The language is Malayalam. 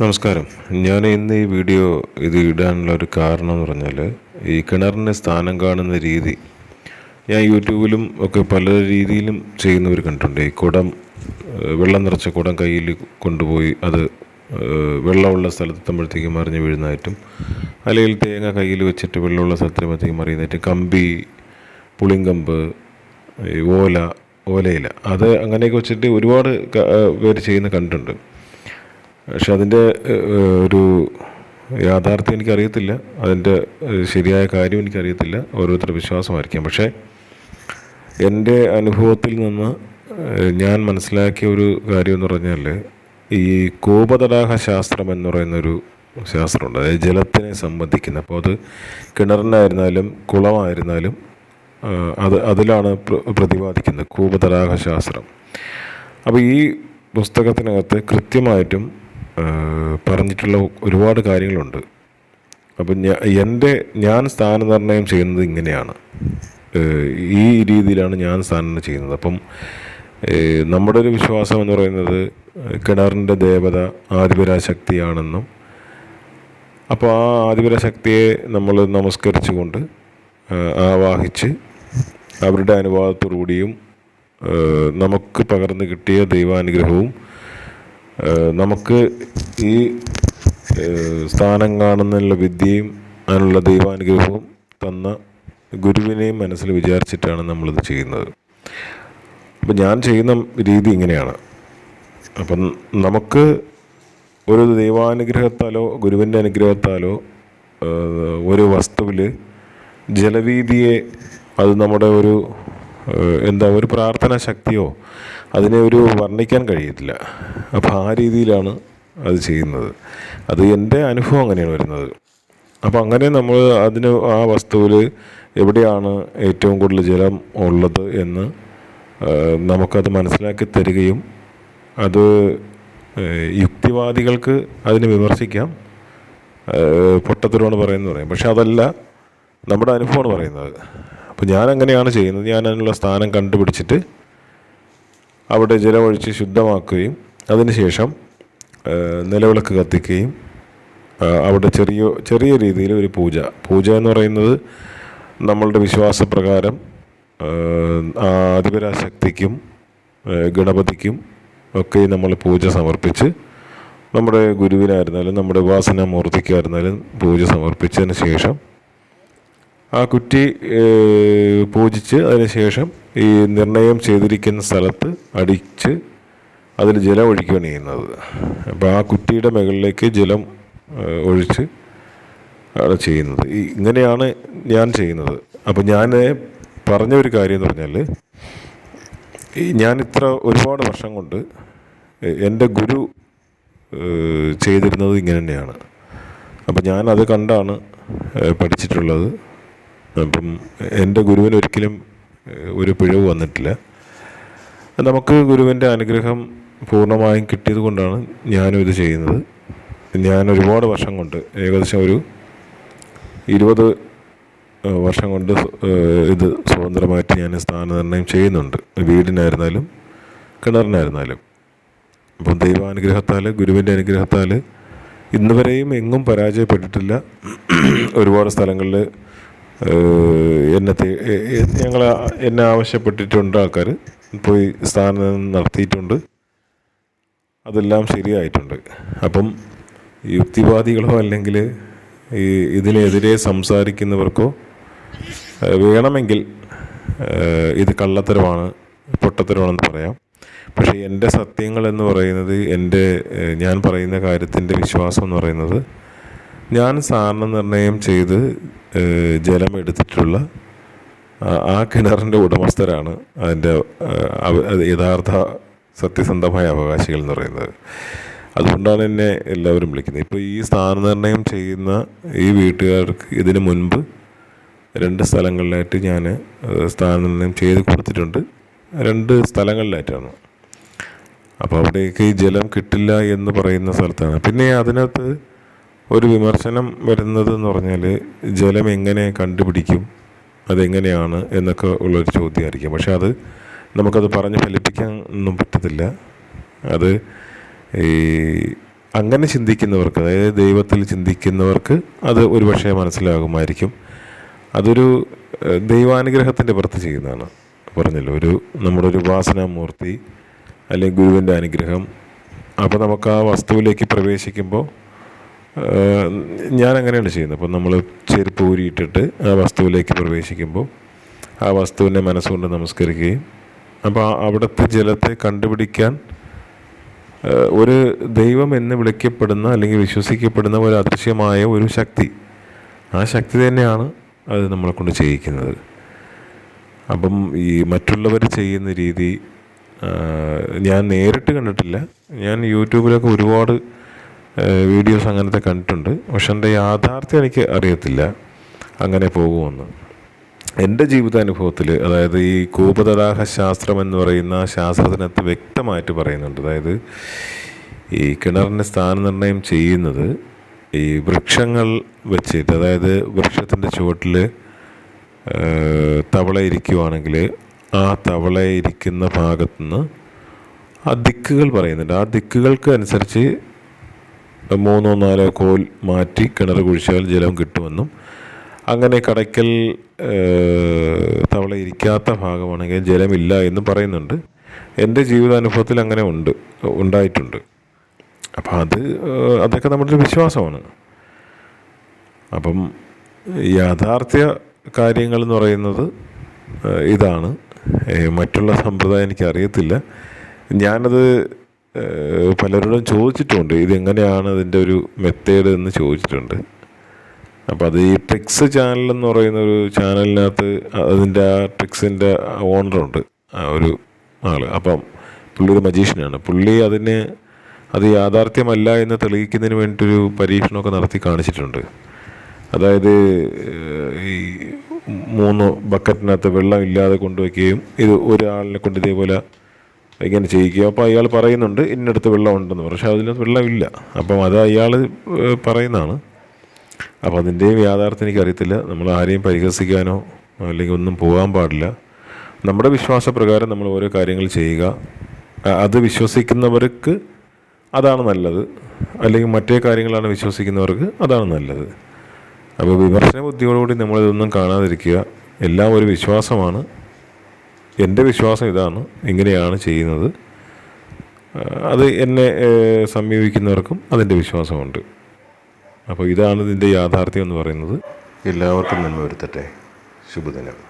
നമസ്കാരം. ഞാൻ ഇന്ന് ഈ വീഡിയോ ഇത് ഇടാനുള്ള ഒരു കാരണം എന്ന് പറഞ്ഞാൽ ഈ കിണറിന്റെ സ്ഥാനം കാണുന്ന രീതി. ഞാൻ യൂട്യൂബിലും ഒക്കെ പല രീതിയിലും ചെയ്യുന്നവർ കണ്ടിട്ടുണ്ട്. ഈ കുടം വെള്ളം നിറച്ച കുടം കയ്യിൽ കൊണ്ടുപോയി അത് വെള്ളമുള്ള സ്ഥലത്തെത്തുമ്പോഴത്തേക്കും മറിഞ്ഞ് വീഴുന്നതായിട്ടും അല്ലെങ്കിൽ തേങ്ങ കയ്യിൽ വെച്ചിട്ട് വെള്ളമുള്ള സ്ഥലത്തേക്ക് മറിയുന്നതായിട്ടും കമ്പി പുളിങ്കമ്പ് ഓല ഓലയില. അത് അങ്ങനെയൊക്കെ വെച്ചിട്ട് ഒരുപാട് പേര് ചെയ്യുന്ന കണ്ടിട്ടുണ്ട്. പക്ഷെ അതിന്റെ ഒരു യാഥാർത്ഥ്യം എനിക്കറിയത്തില്ല. അതിന്റെ ശരിയായ കാര്യം എനിക്കറിയത്തില്ല. ഓരോരുത്തരുടെ വിശ്വാസമായിരിക്കാം. പക്ഷേ എന്റെ അനുഭവത്തിൽ നിന്ന് ഞാൻ മനസ്സിലാക്കിയ ഒരു കാര്യം എന്ന് പറഞ്ഞാൽ ഈ കോപതടാക ശാസ്ത്രം എന്ന് പറയുന്നൊരു ശാസ്ത്രമുണ്ട്. അതായത് ജലത്തിനെ സംബന്ധിക്കുന്ന. അപ്പോൾ അത് കിണറിനായിരുന്നാലും കുളമായിരുന്നാലും അത് അതിലാണ് പ്ര- പ്രതിപാദിക്കുന്നത്. കൂപതടാഹ ശാസ്ത്രം അപ്പോൾ ഈ പുസ്തകത്തിനകത്ത് കൃത്യമായിട്ടും പറഞ്ഞിട്ടുള്ള ഒരുപാട് കാര്യങ്ങളുണ്ട്. അപ്പം ഞാൻ എന്റെ ഞാൻ സ്ഥാനനിർണയം ചെയ്യുന്നത് ഇങ്ങനെയാണ്. ഈ രീതിയിലാണ് ഞാൻ സ്ഥാനം ചെയ്യുന്നത്. അപ്പം നമ്മുടെ ഒരു വിശ്വാസം എന്ന് പറയുന്നത് കിണറിന്റെ ദേവത ആദിപരാശക്തിയാണെന്നും അപ്പോൾ ആ ആദിപരാശക്തിയെ നമ്മൾ നമസ്കരിച്ചുകൊണ്ട് ആവാഹിച്ച് അവരുടെ അനുവാദത്തോടുകൂടിയും നമുക്ക് പകർന്നു കിട്ടിയ ദൈവാനുഗ്രഹവും നമുക്ക് ഈ സ്ഥാനം കാണുന്നതിനുള്ള വിദ്യയും അതിനുള്ള ദൈവാനുഗ്രഹവും തന്ന ഗുരുവിനെയും മനസ്സിൽ വിചാരിച്ചിട്ടാണ് നമ്മളിത് ചെയ്യുന്നത്. അപ്പം ഞാൻ ചെയ്യുന്ന രീതി ഇങ്ങനെയാണ്. അപ്പം നമുക്ക് ഒരു ദൈവാനുഗ്രഹത്താലോ ഗുരുവിന്റെ അനുഗ്രഹത്താലോ ഒരു വസ്തുവിൽ ജലവീതിയെ അത് നമ്മുടെ ഒരു എന്താ ഒരു പ്രാർത്ഥനാ ശക്തിയോ അതിനെ ഒരു വർണിക്കാൻ കഴിയത്തില്ല. അപ്പോൾ ആ രീതിയിലാണ് അത് ചെയ്യുന്നത്. അത് എന്റെ അനുഭവം അങ്ങനെയാണ് വരുന്നത്. അപ്പോൾ അങ്ങനെ നമ്മൾ അതിന് ആ വസ്തുവിൽ എവിടെയാണ് ഏറ്റവും കൂടുതൽ ജലം ഉള്ളത് എന്ന് നമുക്കത് മനസ്സിലാക്കി തരികയും അത് യുക്തിവാദികൾക്ക് അതിനെ വിമർശിക്കാം. പൊട്ടത്തരമാണ് പറയുന്നത് പറയും. പക്ഷെ അതല്ല നമ്മുടെ അനുഭവമാണ് പറയുന്നത്. അപ്പോൾ ഞാൻ അങ്ങനെയാണ് ചെയ്യുന്നത്. ഞാൻ അതിനുള്ള സ്ഥാനം കണ്ടുപിടിച്ചിട്ട് അവിടെ ജലമൊഴിച്ച് ശുദ്ധമാക്കുകയും അതിനുശേഷം നിലവിളക്ക് കത്തിക്കുകയും അവിടെ ചെറിയ ചെറിയ രീതിയിൽ ഒരു പൂജ. പൂജ എന്ന് പറയുന്നത് നമ്മളുടെ വിശ്വാസപ്രകാരം ആദിപരാശക്തിക്കും ഗണപതിക്കും ഒക്കെ നമ്മൾ പൂജ സമർപ്പിച്ച് നമ്മുടെ ഗുരുവിനായിരുന്നാലും നമ്മുടെ ഉപാസനാമൂർത്തിക്കായിരുന്നാലും പൂജ സമർപ്പിച്ചതിന് ശേഷം ആ കുറ്റി പൂജിച്ച് അതിന് ശേഷം ഈ നിർണയം ചെയ്തിരിക്കുന്ന സ്ഥലത്ത് അടിച്ച് അതിൽ ജലം ഒഴിക്കുകയാണ് ചെയ്യുന്നത്. അപ്പോൾ ആ കുറ്റിയുടെ മുകളിലേക്ക് ജലം ഒഴിച്ച് ആണ് ചെയ്യുന്നത്. ഇങ്ങനെയാണ് ഞാൻ ചെയ്യുന്നത്. അപ്പോൾ ഞാൻ പറഞ്ഞ ഒരു കാര്യം എന്ന് പറഞ്ഞാൽ ഞാൻ ഇത്ര ഒരുപാട് വർഷം കൊണ്ട് എന്റെ ഗുരു ചെയ്തിരുന്നത് ഇങ്ങനെ തന്നെയാണ്. അപ്പം ഞാനത് കണ്ടാണ് പഠിച്ചിട്ടുള്ളത്. അപ്പം എന്റെ ഗുരുവിന് ഒരിക്കലും ഒരു പിഴവ് വന്നിട്ടില്ല. നമുക്ക് ഗുരുവിന്റെ അനുഗ്രഹം പൂർണമായും കിട്ടിയത് കൊണ്ടാണ് ഞാനും ഇത് ചെയ്യുന്നത്. ഞാൻ ഒരുപാട് വർഷം കൊണ്ട് ഏകദേശം ഒരു ഇരുപത് വർഷം കൊണ്ട് ഇത് സ്വതന്ത്രമായിട്ട് ഞാൻ സ്ഥാനനിർണയം ചെയ്യുന്നുണ്ട്. വീടിനായിരുന്നാലും കിണറിനായിരുന്നാലും. അപ്പം ദൈവാനുഗ്രഹത്താൽ ഗുരുവിന്റെ അനുഗ്രഹത്താൽ ഇന്ന് വരെയും എങ്ങും പരാജയപ്പെട്ടിട്ടില്ല. ഒരുപാട് സ്ഥലങ്ങളിൽ എന്നെ ഞങ്ങൾ എന്നെ ആവശ്യപ്പെട്ടിട്ടുണ്ട് ആൾക്കാർ പോയി സ്ഥാനം നടത്തിയിട്ടുണ്ട്. അതെല്ലാം ശരിയായിട്ടുണ്ട്. അപ്പം യുക്തിവാദികളോ അല്ലെങ്കിൽ ഈ ഇതിനെതിരെ സംസാരിക്കുന്നവർക്കോ വേണമെങ്കിൽ ഇത് കള്ളത്തരമാണ് പൊട്ടത്തരമാണെന്ന് പറയാം. പക്ഷേ എന്റെ സത്യങ്ങൾ എന്ന് പറയുന്നത് എന്റെ ഞാൻ പറയുന്ന കാര്യത്തിന്റെ വിശ്വാസം എന്ന് പറയുന്നത് ഞാൻ നിർണയം ചെയ്ത് ജലമെടുത്തിട്ടുള്ള ആ- കിണറിന്റെ ഉടമസ്ഥരാണ് അതിന്റെ യഥാർത്ഥ സത്യസന്ധമായ അവകാശികൾ എന്ന് പറയുന്നത്. അതുകൊണ്ടാണ് എന്നെ എല്ലാവരും വിളിക്കുന്നത്. ഇപ്പോൾ ഈ സ്ഥാനനിർണയം ചെയ്യുന്ന ഈ വീട്ടുകാർക്ക് ഇതിന് മുൻപ് രണ്ട് സ്ഥലങ്ങളിലായിട്ട് ഞാൻ സ്ഥാനനിർണയം ചെയ്ത് കൊടുത്തിട്ടുണ്ട്. രണ്ട് സ്ഥലങ്ങളിലായിട്ടാണ്. അപ്പോൾ അവിടേക്ക് ജലം കിട്ടില്ല എന്ന് പറയുന്ന സ്ഥലത്താണ്. പിന്നെ അതിനകത്ത് ഒരു വിമർശനം വരുന്നത് എന്ന് പറഞ്ഞാൽ ജലം എങ്ങനെ കണ്ടുപിടിക്കും അതെങ്ങനെയാണ് എന്നൊക്കെ ഉള്ളൊരു ചോദ്യമായിരിക്കും. പക്ഷെ അത് നമുക്കത് പറഞ്ഞ് ഫലിപ്പിക്കാൻ ഒന്നും പറ്റത്തില്ല. അത് ഈ അങ്ങനെ ചിന്തിക്കുന്നവർക്ക് അതായത് ദൈവത്തിൽ ചിന്തിക്കുന്നവർക്ക് അത് ഒരു ഒരുപക്ഷെ മനസ്സിലാകുമായിരിക്കും. അതൊരു ദൈവാനുഗ്രഹത്തിന്റെ പുറത്ത് ചെയ്യുന്നതാണ്. പറഞ്ഞല്ലോ ഒരു നമ്മുടെ ഒരു ഉപാസനാമൂർത്തി അല്ലെങ്കിൽ ഗുരുവിന്റെ അനുഗ്രഹം. അപ്പോൾ നമുക്ക് ആ വസ്തുവിലേക്ക് പ്രവേശിക്കുമ്പോൾ ഞാൻ അങ്ങനെയാണ് ചെയ്യുന്നത്. അപ്പം നമ്മൾ ചെരുപ്പ് ഊരിയിട്ടിട്ട് ആ വസ്തുവിലേക്ക് പ്രവേശിക്കുമ്പോൾ ആ വസ്തുവിനെ മനസ്സുകൊണ്ട് നമസ്കരിക്കുകയും അപ്പോൾ അവിടുത്തെ ജലത്തെ കണ്ടുപിടിക്കാൻ ഒരു ദൈവം എന്ന് വിളിക്കപ്പെടുന്ന അല്ലെങ്കിൽ വിശ്വസിക്കപ്പെടുന്ന ഒരു അദൃശ്യമായ ഒരു ശക്തി. ആ ശക്തി തന്നെയാണ് അത് നമ്മളെ കൊണ്ട് ചെയ്യിക്കുന്നത്. അപ്പം ഈ മറ്റുള്ളവർ ചെയ്യുന്ന രീതി ഞാൻ നേരിട്ട് കണ്ടിട്ടില്ല. ഞാൻ യൂട്യൂബിലൊക്കെ ഒരുപാട് വീഡിയോസ് അങ്ങനത്തെ കണ്ടിട്ടുണ്ട്. പക്ഷെ എന്റെ യാഥാർത്ഥ്യം എനിക്ക് അറിയത്തില്ല അങ്ങനെ പോകുമെന്ന്. എന്റെ ജീവിതാനുഭവത്തിൽ അതായത് ഈ കൂപതടാഹ ശാസ്ത്രം എന്ന് പറയുന്ന ശാസ്ത്രത്തിനകത്ത് വ്യക്തമായിട്ട് പറയുന്നുണ്ട്. അതായത് ഈ കിണറിന്റെ സ്ഥാനനിർണയം ചെയ്യുന്നത് ഈ വൃക്ഷങ്ങൾ വെച്ചിട്ട് അതായത് വൃക്ഷത്തിന്റെ ചുവട്ടിൽ തവള ഇരിക്കുവാണെങ്കിൽ ആ തവള ഇരിക്കുന്ന ഭാഗത്തുനിന്ന് ആ ദിക്കുകൾ പറയുന്നുണ്ട്. ആ ദിക്കുകൾക്ക് അനുസരിച്ച് മൂന്നോ നാലോ കോൽ മാറ്റി കിണർ കുഴിച്ചാൽ ജലം കിട്ടുമെന്നും അങ്ങനെ കടയ്ക്കൽ തവള ഇരിക്കാത്ത ഭാഗമാണെങ്കിൽ ജലമില്ല എന്നും പറയുന്നുണ്ട്. എന്റെ ജീവിതാനുഭവത്തിൽ അങ്ങനെ ഉണ്ട് ഉണ്ടായിട്ടുണ്ട്. അപ്പം അത് അതൊക്കെ നമ്മുടെ ഒരു വിശ്വാസമാണ്. അപ്പം യാഥാർത്ഥ്യ കാര്യങ്ങൾ എന്ന് പറയുന്നത് ഇതാണ്. മറ്റുള്ള സമ്പ്രദായം എനിക്ക് അറിയത്തില്ല ഞാനത് പലരോടും ചോദിച്ചിട്ടുണ്ട്. ഇതെങ്ങനെയാണ് അതിന്റെ ഒരു മെത്തേഡ് എന്ന് ചോദിച്ചിട്ടുണ്ട്. അപ്പോൾ അത് ഈ ട്രിക്സ് ചാനൽ എന്ന് പറയുന്ന ഒരു ചാനലിനകത്ത് അതിന്റെ ആ ട്രിക്സിന്റെ ഓണറുണ്ട് ഒരു ആൾ അപ്പം പുള്ളി ഒരു മജീഷ്യനാണ് പുള്ളി അതിന് അത് യാഥാർത്ഥ്യമല്ല എന്ന് തെളിയിക്കുന്നതിന് വേണ്ടിയിട്ടൊരു പരീക്ഷണമൊക്കെ നടത്തി കാണിച്ചിട്ടുണ്ട്. അതായത് ഈ മൂന്ന് ബക്കറ്റിനകത്ത് വെള്ളം ഇല്ലാതെ കൊണ്ടുവയ്ക്കുകയും ഇത് ഒരാളിനെ കൊണ്ട് ഇതേപോലെ ഇങ്ങനെ ചെയ്യിക്കുക. അപ്പോൾ അയാൾ പറയുന്നുണ്ട് ഇന്നടുത്ത് വെള്ളം ഉണ്ടെന്ന് പക്ഷേ അതിനകത്ത് വെള്ളമില്ല. അപ്പം അത് അയാൾ പറയുന്നതാണ്. അപ്പോൾ അതിന്റെയും യാഥാർത്ഥ്യം എനിക്കറിയത്തില്ല. നമ്മൾ ആരെയും പരിഹസിക്കാനോ അല്ലെങ്കിൽ ഒന്നും പോകാൻ പാടില്ല. നമ്മുടെ വിശ്വാസപ്രകാരം നമ്മൾ ഓരോ കാര്യങ്ങൾ ചെയ്യുക. അത് വിശ്വസിക്കുന്നവർക്ക് അതാണ് നല്ലത്. അല്ലെങ്കിൽ മറ്റേ കാര്യങ്ങളാണ് വിശ്വസിക്കുന്നവർക്ക് അതാണ് നല്ലത്. അപ്പോൾ വിമർശന ബുദ്ധിയോടുകൂടി നമ്മളിതൊന്നും കാണാതിരിക്കുക. എല്ലാം ഒരു വിശ്വാസമാണ്. എന്റെ വിശ്വാസം ഇതാണ് ഇങ്ങനെയാണ് ചെയ്യുന്നത്. അത് എന്നെ സമീപിക്കുന്നവർക്കും അതിന്റെ വിശ്വാസമുണ്ട്. അപ്പോൾ ഇതാണ് ഇതിന്റെ യാഥാർത്ഥ്യം എന്ന് പറയുന്നത്. എല്ലാവർക്കും നന്മ വരുത്തട്ടെ. ശുഭദിനം.